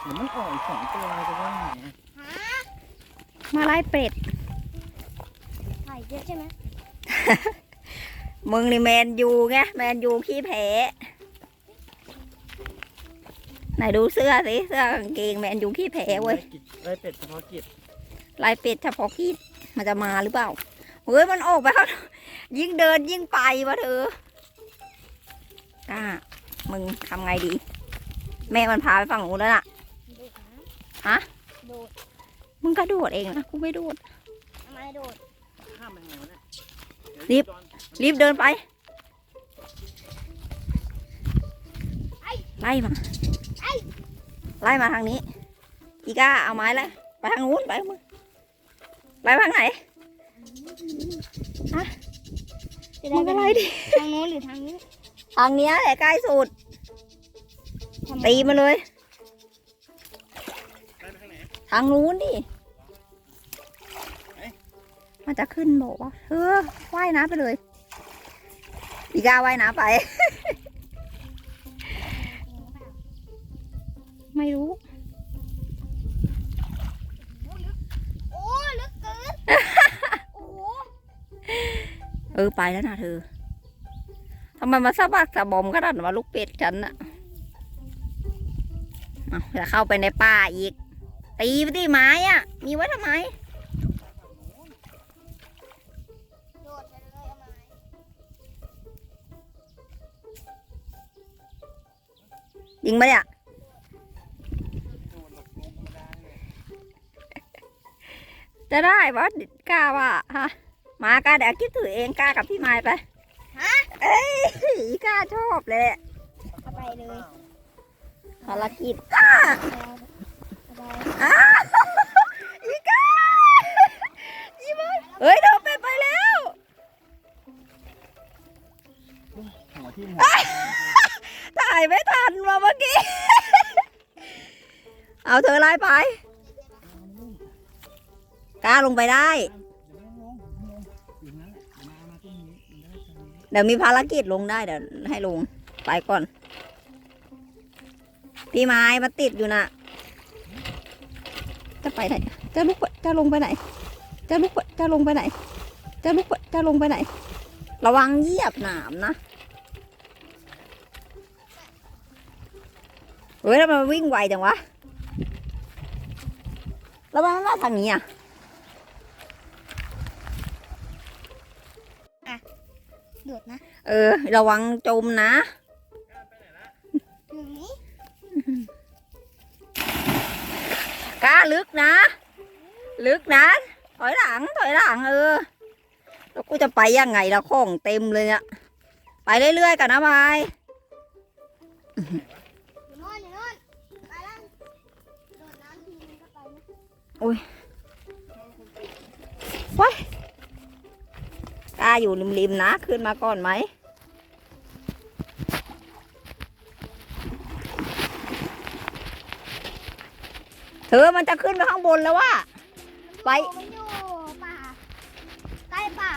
หรือมันออกอีกสองตัวจะว่าไงอะหามาไล่เป็ด ถ่ายเยอะใช่ไหมมึงนี่แมนยูไงแมนยูขี้แพ้ไหนดูเสื้อสิเสื้อกางเกงแมนยูขี้แพ้เว้ยได้กิจได้เป็ดเฉพาะกิจลายเป็ดเฉพาะกิจมันจะมาหรือเปล่าเฮ้ยมันออกไปแล้วยิ่งเดินยิ่งไปวะเธอก้ามึงทำไงดี แม่มันพาไปฝั่งนู้นแล้วน่ะโดดนะ ฮะ โดดมึงกระโดดเองนะกูไม่โดด ทำไมโดดข้ามไปไงวะเนี่ยรีบ รีบเดินไป ไล่มา ไล่มาทางนี้ อีก้าเอาไม้แล้วไปทางนู้นไปมึงไปทางไหน จะมึงก็ไล่ดิ ทางโน้นหรือทางนี้ ทางเนี้ยแหละใกล้สุด ทำไมตีมาเลยไป ทางไหนทางนู้นดิ มันจะขึ้นบอกว่าเธอว่ายน้ำไปเลย อีกาว่ายน้ำไป ไม่รู้โอ้ลึกเกินโอ้โหเออไปแล้วนะเธอทำไมมาสะบักสะบอมขนาดนั้นวะลูกเป็ดฉันอะเอาจะเข้าไปในป่าอีก ตีไปที่ไม้อะมีไว้ทำไมโดดไปเลยเอาไม้ยิงไหมเนี่ยจะได้ปะกล้าว่าฮะมากล้าเดี๋ยวคิดถือเองกล้ากับพี่ไม้ไปฮะเอ้ยกล้าชอบเลยเอาไปเลยภารกิจ เอาไปอ้าวอีกาอีไม้เฮ้ยเดินไปไปแล้วหัวที่หัวถ่ายไม่ทันมาเมื่อกี้ เอาเธอไล่ไป กล้าลงไปได้ เดี๋ยวมีภารกิจลงได้เดี๋ยวให้ลง ไปก่อน พี่ไม้มาติดอยู่น่ะ จะไปไหน จะลุกไปจะลงไปไหน จะลุกไปจะลงไปไหน จะลุกไปจะลงไปไหน ระวังเหยียบหนามนะ เฮ้ยแล้วมันวิ่งไวจังวะแล้วมันมาทางนี้อะโดดนะ เออ ระวังจมนะ กล้าลึกนะ ลึกนะ ถอยหลัง ถอยหลังเออ แล้วกูจะไปยังไงละของเต็มเลยเนี่ย ไปเรื่อยๆกันนะบายอยู่โน่อยู่โน่นไปล้วโดดน้ำทีนึงก็ไปนะกล้าอยู่ริมๆนะ ขึ้นมาก่อนไหม เธอมันจะขึ้นไปข้างบนแล้วว่าไป มักลป่า